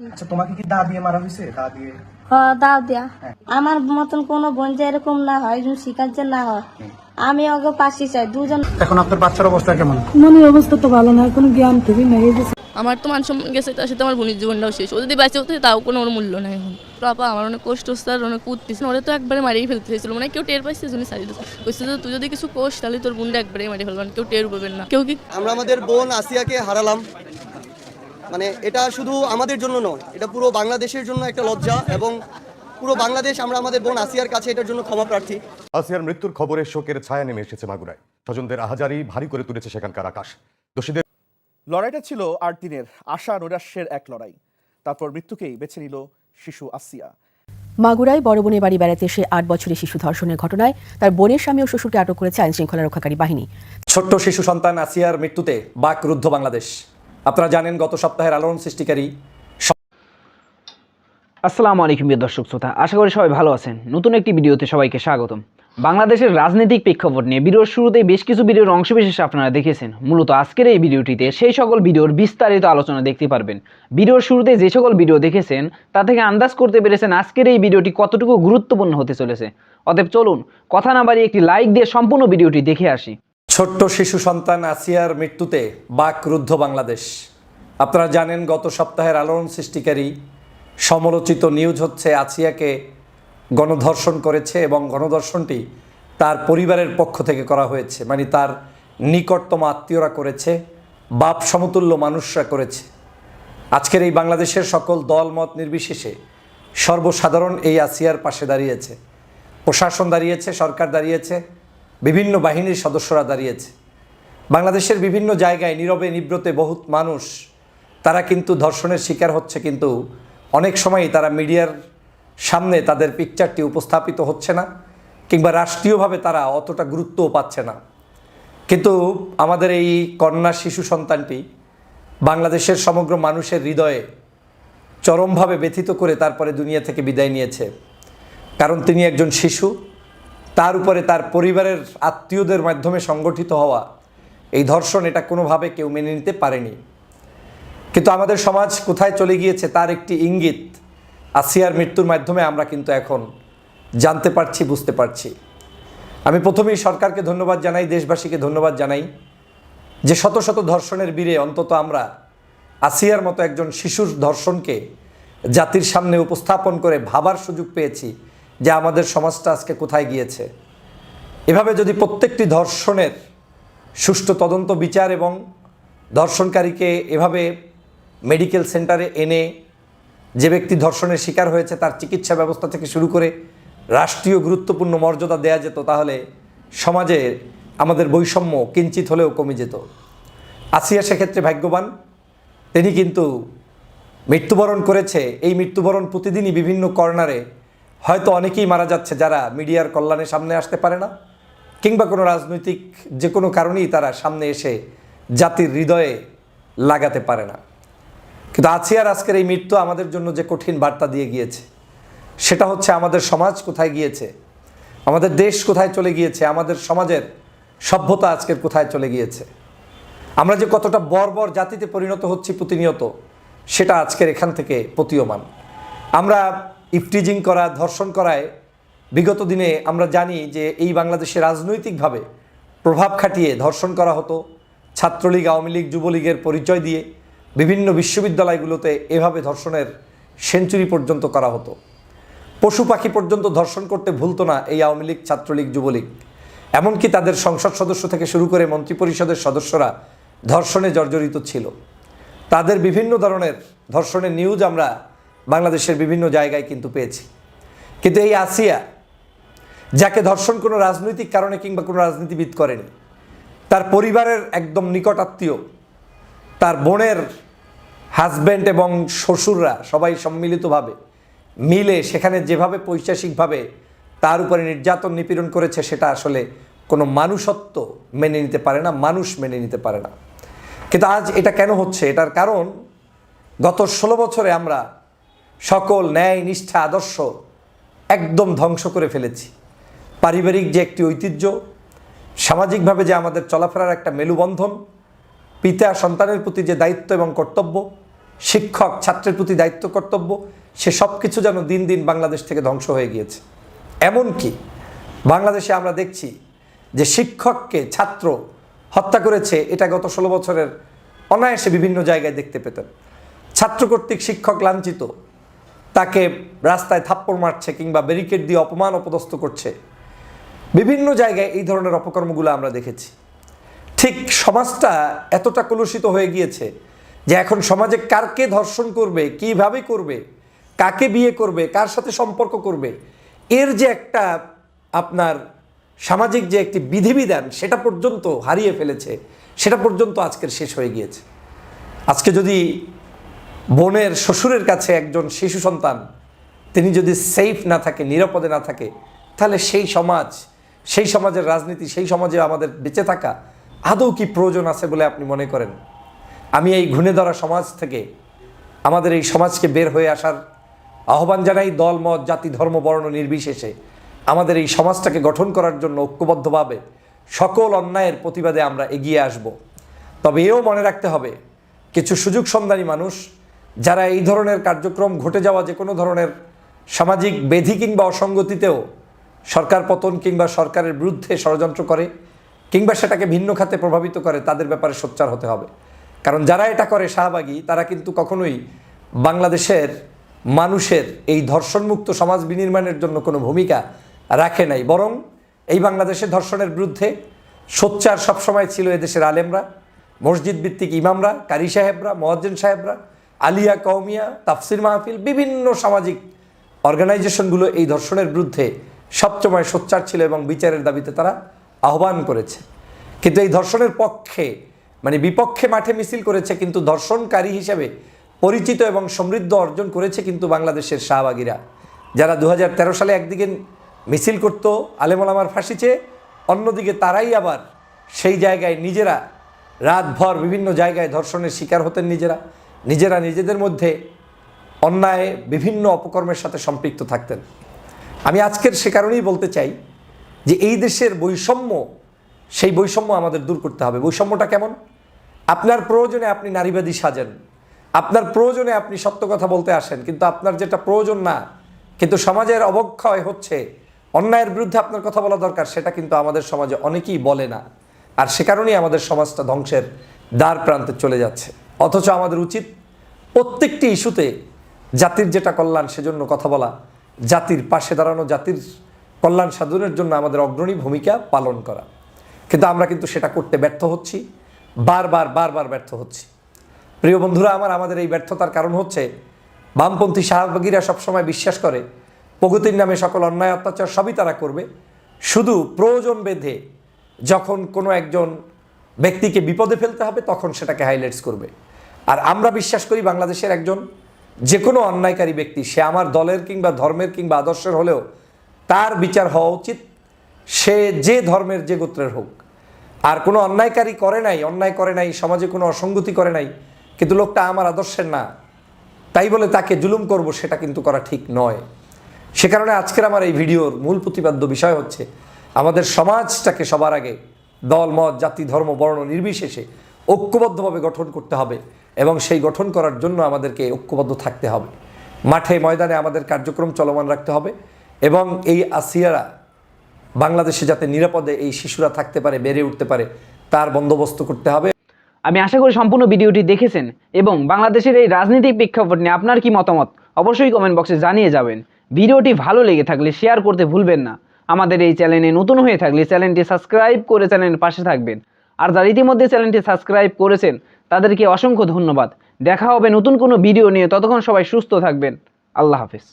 আচ্ছা তোমাকে কি দা দিয়ে মারা হয়েছে দা দিয়ে? হ্যাঁ দাও দেয়া। আমার মতন কোনো বোন যে এরকম না হয় একজন শিকার না হয়। আমি ওকে পাশে চাই দুজন এখন আপনার বাচ্চার অবস্থা কেমন? মনের অবস্থা তো ভালো না কোনো জ্ঞান খুবই নাই এই যে। আমার তো মান সম্মান গেছে তার সাথে আমার বোনের জীবনটাও শেষ। ও যদি বেঁচে হতো তাও কোনো ওর মূল্য নাই এখন। বাবা আমার অনেক কষ্ট আর অনেক ওরা তো একবারে মারিয়ে ফেলতে চাইছিল মানে কেউ টের পাইছে জন্য সারি কইছে যে তুই যদি কিছু কোষ তাহলে তোর বোনটা একবারে মারিয়ে ফেলবেন কেউ টের পাবেন না। কেউ কি আমরা আমাদের বোন আসিয়াকে হারালাম। মানে এটা শুধু আমাদের জন্য নয় এটা পুরো বাংলাদেশের জন্য একটা লজ্জা এবং পুরো বাংলাদেশ আমরা আমাদের বোন আসিয়ার কাছে এটার জন্য ক্ষমা প্রার্থী। আসিয়ার মৃত্যুর খবরে শোকের ছায়া নেমে এসেছে মাগুরায়। স্বজনদের আহাজারি ভারী করে তুলেছে সেখানকার আকাশ। দোষীদের লড়াইটা ছিল আট দিনের আশা নৈরাশ্যের এক লড়াই। তারপর মৃত্যুকেই বেছে নিল শিশু আসিয়া। মাগুরায় বড় বোনের বাড়ি বেড়াতে এসে আট বছরের শিশু ধর্ষণের ঘটনায় তার বোনের স্বামী ও শ্বশুরকে আটক করেছে আইন শৃঙ্খলা রক্ষাকারী বাহিনী। ছোট্ট শিশু সন্তান আসিয়ার মৃত্যুতে বাক রুদ্ধ বাংলাদেশ। আপনারা জানেন, গত সপ্তাহের আলোড়ন সৃষ্টিকারী আসসালামু আলাইকুম, প্রিয় দর্শক শ্রোতা। আশা করি সবাই ভালো আছেন। নতুন একটি ভিডিওতে সবাইকে স্বাগতম। বাংলাদেশের রাজনৈতিক প্রেক্ষাপট নিয়ে ভিডিওর শুরুতেই বেশ কিছু ভিডিওর অংশবিশেষ আপনারা দেখেছেন। মূলত আজকের এই ভিডিওটিতে সেই সকল ভিডিওর বিস্তারিত আলোচনা দেখতে পারবেন। ভিডিওর শুরুতে যে সকল ভিডিও দেখেছেন, তা থেকে আন্দাজ করতে পেরেছেন আজকের এই ভিডিওটি কতটুকু গুরুত্বপূর্ণ হতে চলেছে। অতএব চলুন, কথা না বাড়িয়ে একটি লাইক দিয়ে সম্পূর্ণ ভিডিওটি দেখে আসি। ছোট্ট শিশু সন্তান আসিয়ার মৃত্যুতে বাক রুদ্ধ বাংলাদেশ। আপনারা জানেন, গত সপ্তাহের আলোড়ন সৃষ্টিকারী সমালোচিত নিউজ হচ্ছে, আসিয়াকে গণধর্ষণ করেছে এবং গণধর্ষণটি তার পরিবারের পক্ষ থেকে করা হয়েছে। মানে তার নিকটতম আত্মীয়রা করেছে, বাপ সমতুল্য মানুষরা করেছে। আজকের এই বাংলাদেশের সকল দল, মত নির্বিশেষে সর্বসাধারণ এই আসিয়ার পাশে দাঁড়িয়েছে। প্রশাসন দাঁড়িয়েছে, সরকার দাঁড়িয়েছে বিভিন্ন বাহিনীর সদস্যরা দাঁড়িয়েছে। বাংলাদেশের বিভিন্ন জায়গায় নীরবে নিব্রতে বহুত মানুষ, তারা কিন্তু ধর্ষণের শিকার হচ্ছে কিন্তু অনেক সময়ই তারা মিডিয়ার সামনে তাদের পিকচারটি উপস্থাপিত হচ্ছে না, কিংবা রাষ্ট্রীয়ভাবে তারা অতটা গুরুত্বও পাচ্ছে না। কিন্তু আমাদের এই কন্যা শিশু সন্তানটি বাংলাদেশের সমগ্র মানুষের হৃদয়ে চরমভাবে ব্যথিত করে তারপরে দুনিয়া থেকে বিদায় নিয়েছে। কারণ তিনি একজন শিশু তার উপরে তার পরিবারের আত্মীয়দের মাধ্যমে সংগঠিত হওয়া, এই ধর্ষণ এটা কোনোভাবে কেউ মেনে নিতে পারেনি। কিন্তু আমাদের সমাজ কোথায় চলে গিয়েছে তার একটি ইঙ্গিত, আসিয়ার মৃত্যুর মাধ্যমে আমরা কিন্তু এখন জানতে পারছি, বুঝতে পারছি। আমি প্রথমেই সরকারকে ধন্যবাদ জানাই, দেশবাসীকে ধন্যবাদ জানাই যে শত শত ধর্ষণের বীরে অন্তত আমরা আসিয়ার মতো একজন শিশুর ধর্ষণকে জাতির সামনে উপস্থাপন করে ভাবার সুযোগ পেয়েছি। যে আমাদের সমাজটা আজকে কোথায় গিয়েছে। এভাবে যদি প্রত্যেকটি ধর্ষণের সুষ্ঠু তদন্ত বিচার এবং ধর্ষণকারীকে এভাবে মেডিকেল সেন্টারে এনে যে ব্যক্তি ধর্ষণের শিকার হয়েছে, তার চিকিৎসা ব্যবস্থা থেকে শুরু করে রাষ্ট্রীয় গুরুত্বপূর্ণ মর্যাদা দেয়া যেত, তাহলে সমাজে আমাদের বৈষম্য কিঞ্চিত হলেও কমে যেত। আসিয়া সেক্ষেত্রে ভাগ্যবান, তিনি কিন্তু মৃত্যুবরণ করেছে। এই মৃত্যুবরণ প্রতিদিনই বিভিন্ন কর্নারে হয়তো অনেকেই মারা যাচ্ছে যারা মিডিয়ার কল্যাণে সামনে আসতে পারে না, কিংবা কোনো রাজনৈতিক যে কোনো কারণেই তারা সামনে এসে জাতির হৃদয়ে লাগাতে পারে না। কিন্তু আসিয়ার আজকের এই মৃত্যু আমাদের জন্য যে কঠিন বার্তা দিয়ে গিয়েছে, সেটা হচ্ছে আমাদের সমাজ কোথায় গিয়েছে, আমাদের দেশ কোথায় চলে গিয়েছে, আমাদের সমাজের সভ্যতা আজকের কোথায় চলে গিয়েছে। আমরা যে কতটা বর্বর জাতিতে পরিণত হচ্ছি প্রতিনিয়ত, সেটা আজকের এখান থেকে প্রতীয়মান। আমরা ইফটিজিং করা, ধর্ষণ করায় বিগত দিনে আমরা জানি যে এই বাংলাদেশে রাজনৈতিকভাবে প্রভাব খাটিয়ে ধর্ষণ করা হতো। ছাত্রলীগ, আওয়ামী লীগ, যুবলীগের পরিচয় দিয়ে বিভিন্ন বিশ্ববিদ্যালয়গুলোতে এভাবে ধর্ষণের সেঞ্চুরি পর্যন্ত করা হতো। পশু পাখি পর্যন্ত ধর্ষণ করতে ভুলতো না এই আওয়ামী লীগ, ছাত্রলীগ, যুবলীগ। এমনকি তাদের সংসদ সদস্য থেকে শুরু করে মন্ত্রিপরিষদের সদস্যরা ধর্ষণে জর্জরিত ছিল। তাদের বিভিন্ন ধরনের ধর্ষণের নিউজ আমরা বাংলাদেশের বিভিন্ন জায়গায় কিন্তু পেয়েছি। কিন্তু এই আসিয়া, যাকে ধর্ষণ কোনো রাজনৈতিক কারণে কিংবা কোনো রাজনীতিবিদ করেনি, তার পরিবারের একদম নিকট আত্মীয়, তার বোনের হাজব্যান্ড এবং শ্বশুররা সবাই সম্মিলিতভাবে মিলে সেখানে যেভাবে পৈশাসিকভাবে তার উপরে নির্যাতন নিপীড়ন করেছে, সেটা আসলে কোনো মানুষত্ব মেনে নিতে পারে না, মানুষ মেনে নিতে পারে না। কিন্তু আজ এটা কেন হচ্ছে? এটার কারণ, গত ষোলো বছরে আমরা সকল ন্যায়, নিষ্ঠা, আদর্শ একদম ধ্বংস করে ফেলেছি। পারিবারিক যে একটি ঐতিহ্য, সামাজিকভাবে যে আমাদের চলাফেরার একটা মেলুবন্ধন, পিতা, সন্তানের প্রতি যে দায়িত্ব এবং কর্তব্য, শিক্ষক, ছাত্রের প্রতি দায়িত্ব, কর্তব্য, সে সব কিছু যেন দিন দিন বাংলাদেশ থেকে ধ্বংস হয়ে গিয়েছে। এমনকি বাংলাদেশে আমরা দেখছি যে শিক্ষককে ছাত্র হত্যা করেছে, এটা গত ষোলো বছরের অনায়াসে বিভিন্ন জায়গায় দেখতে পেতেন। ছাত্র কর্তৃক শিক্ষক লাঞ্ছিত তাকে রাস্তায় থাপ্পড় মারছে কিংবা ব্যারিকেড দিয়ে অপমান অপদস্থ করছে। বিভিন্ন জায়গায় এই ধরনের অপকর্মগুলো আমরা দেখেছি। ঠিক সমাজটা এতটা কলুষিত হয়ে গিয়েছে যে এখন সমাজে কারকে ধর্ষণ করবে, কীভাবে করবে, কাকে বিয়ে করবে, কার সাথে সম্পর্ক করবে, এর যে একটা আপনার সামাজিক যে একটি বিধিবিধান, সেটা পর্যন্ত হারিয়ে ফেলেছে, সেটা পর্যন্ত আজকের শেষ হয়ে গিয়েছে। আজকে যদি বোনের শ্বশুরের কাছে একজন শিশু সন্তান, তিনি যদি সেফ না থাকে, নিরাপদে না থাকে, তাহলে সেই সমাজ, সেই সমাজের রাজনীতি, সেই সমাজে আমাদের বেঁচে থাকা আদৌ কি প্রয়োজন আছে বলে আপনি মনে করেন? আমি এই ঘুণে ধরা সমাজ থেকে আমাদের এই সমাজকে বের হয়ে আসার আহ্বান জানাই দল, মত, জাতি, ধর্ম, বর্ণ নির্বিশেষে। আমাদের এই সমাজটাকে গঠন করার জন্য ঐক্যবদ্ধভাবে সকল অন্যায়ের প্রতিবাদে আমরা এগিয়ে আসব। তবে এও মনে রাখতে হবে, কিছু সুযোগ সন্ধানী মানুষ যারা এই ধরনের কার্যক্রম ঘটে যাওয়া যে কোনো ধরনের সামাজিক বেধি কিংবা অসঙ্গতিতেও সরকার পতন কিংবা সরকারের বিরুদ্ধে ষড়যন্ত্র করে কিংবা সেটাকে ভিন্ন খাতে প্রভাবিত করে, তাদের ব্যাপারে সোচ্চার হতে হবে। কারণ যারা এটা করে শাহবাগী, তারা কিন্তু কখনোই বাংলাদেশের মানুষের এই ধর্ষণমুক্ত সমাজ বিনির্মাণের জন্য কোনো ভূমিকা রাখে নাই। বরং এই বাংলাদেশে ধর্ষণের বিরুদ্ধে সোচ্চার সবসময় ছিল এদেশের আলেমরা মসজিদ ভিত্তিক ইমামরা, কারি সাহেবরা, মহাজ্জেন সাহেবরা আলিয়া কৌমিয়া তাফসির মাহফিল, বিভিন্ন সামাজিক অর্গানাইজেশনগুলো এই ধর্ষণের বিরুদ্ধে সবসময় সোচ্চার ছিল এবং বিচারের দাবিতে তারা আহ্বান করেছে। কিন্তু এই ধর্ষণের পক্ষে মানে বিপক্ষে মাঠে মিছিল করেছে, কিন্তু ধর্ষণকারী হিসেবে পরিচিত এবং সমৃদ্ধ অর্জন করেছে কিন্তু বাংলাদেশের শাহবাগীরা। যারা দু হাজার তেরো সালে একদিকে মিছিল করত আলেমলামার ফাঁসি চেয়ে, অন্যদিকে তারাই আবার সেই জায়গায় নিজেরা রাতভর বিভিন্ন জায়গায় ধর্ষণের শিকার হতেন নিজেরা। নিজেরা নিজেদের মধ্যে অন্যায়, বিভিন্ন অপকর্মের সাথে সম্পৃক্ত থাকতেন। আমি আজকের সে কারণেই বলতে চাই যে এই দেশের বৈষম্য, সেই বৈষম্য আমাদের দূর করতে হবে। বৈষম্যটা কেমন? আপনার প্রয়োজনে আপনি নারীবাদী সাজেন। আপনার প্রয়োজনে আপনি সত্য কথা বলতে আসেন, কিন্তু আপনার যেটা প্রয়োজন না, কিন্তু সমাজের অবক্ষয় হচ্ছে, অন্যায়ের বিরুদ্ধে আপনার কথা বলা দরকার, সেটা কিন্তু আমাদের সমাজে অনেকেই বলে না। আর সে কারণেই আমাদের সমাজটা ধ্বংসের দ্বার প্রান্তে চলে যাচ্ছে। অথচ আমাদের উচিত প্রত্যেকটি ইস্যুতে জাতির যেটা কল্যাণ সেজন্য কথা বলা, জাতির পাশে দাঁড়ানো, জাতির কল্যাণ সাধনের জন্য আমাদের অগ্রণী ভূমিকা পালন করা। কিন্তু আমরা কিন্তু সেটা করতে ব্যর্থ হচ্ছি, বারবার বারবার ব্যর্থ হচ্ছি। প্রিয় বন্ধুরা, আমার, আমাদের এই ব্যর্থতার কারণ হচ্ছে বামপন্থী শাহবাগীরা সবসময় বিশ্বাস করে, প্রগতির নামে সকল অন্যায়, অত্যাচার সবই তারা করবে। শুধু প্রয়োজন বেঁধে যখন কোনো একজন ব্যক্তিকে বিপদে ফেলতে হবে, তখন সেটাকে হাইলাইটস করবে। আর আমরা বিশ্বাস করি বাংলাদেশের একজন যে কোনো অন্যায়কারী ব্যক্তি, সে আমার দলের কিংবা ধর্মের কিংবা আদর্শের হলেও তার বিচার হওয়া উচিত। সে যে ধর্মের যে গোত্রের হোক। আর কোনো অন্যায়কারী করে নাই, অন্যায় করে নাই, সমাজে কোনো অসঙ্গতি করে নাই, কিন্তু লোকটা আমার আদর্শের না। তাই বলে তাকে জুলুম করব, সেটা কিন্তু করা ঠিক নয়। সে কারণে আজকের আমার এই ভিডিওর মূল প্রতিপাদ্য বিষয় হচ্ছে, আমাদের সমাজটাকে সবার আগে দল, মত, জাতি, ধর্ম, বর্ণ নির্বিশেষে ঐক্যবদ্ধভাবে গঠন করতে হবে। এবং সেই গঠন করার জন্য আমাদেরকে ঐক্যবদ্ধ থাকতে হবে। মাঠে ময়দানে আমাদের কার্যক্রম চলমান রাখতে হবে এবং এই আসিয়ারা বাংলাদেশে যাতে নিরাপদে এই শিশুরা থাকতে পারে, বেড়ে উঠতে পারে, তার বন্দোবস্ত করতে হবে। আমি আশা করি সম্পূর্ণ ভিডিওটি দেখেছেন এবং বাংলাদেশের এই রাজনৈতিক প্রেক্ষাপট নিয়ে আপনার কি মতামত অবশ্যই কমেন্ট বক্সে জানিয়ে যাবেন। ভিডিওটি ভালো লেগে থাকলে শেয়ার করতে ভুলবেন না। আমাদের এই চ্যানেলে নতুন হয়ে থাকলে চ্যানেলটি সাবস্ক্রাইব করে চ্যানেলের পাশে থাকবেন। আর যারা ইতিমধ্যে চ্যানেলটি সাবস্ক্রাইব করেছেন তাদেরকে অসংখ্য ধন্যবাদ। দেখা হবে নতুন কোনো ভিডিও নিয়ে। ততক্ষণ সবাই সুস্থ থাকবেন। আল্লাহ হাফিজ।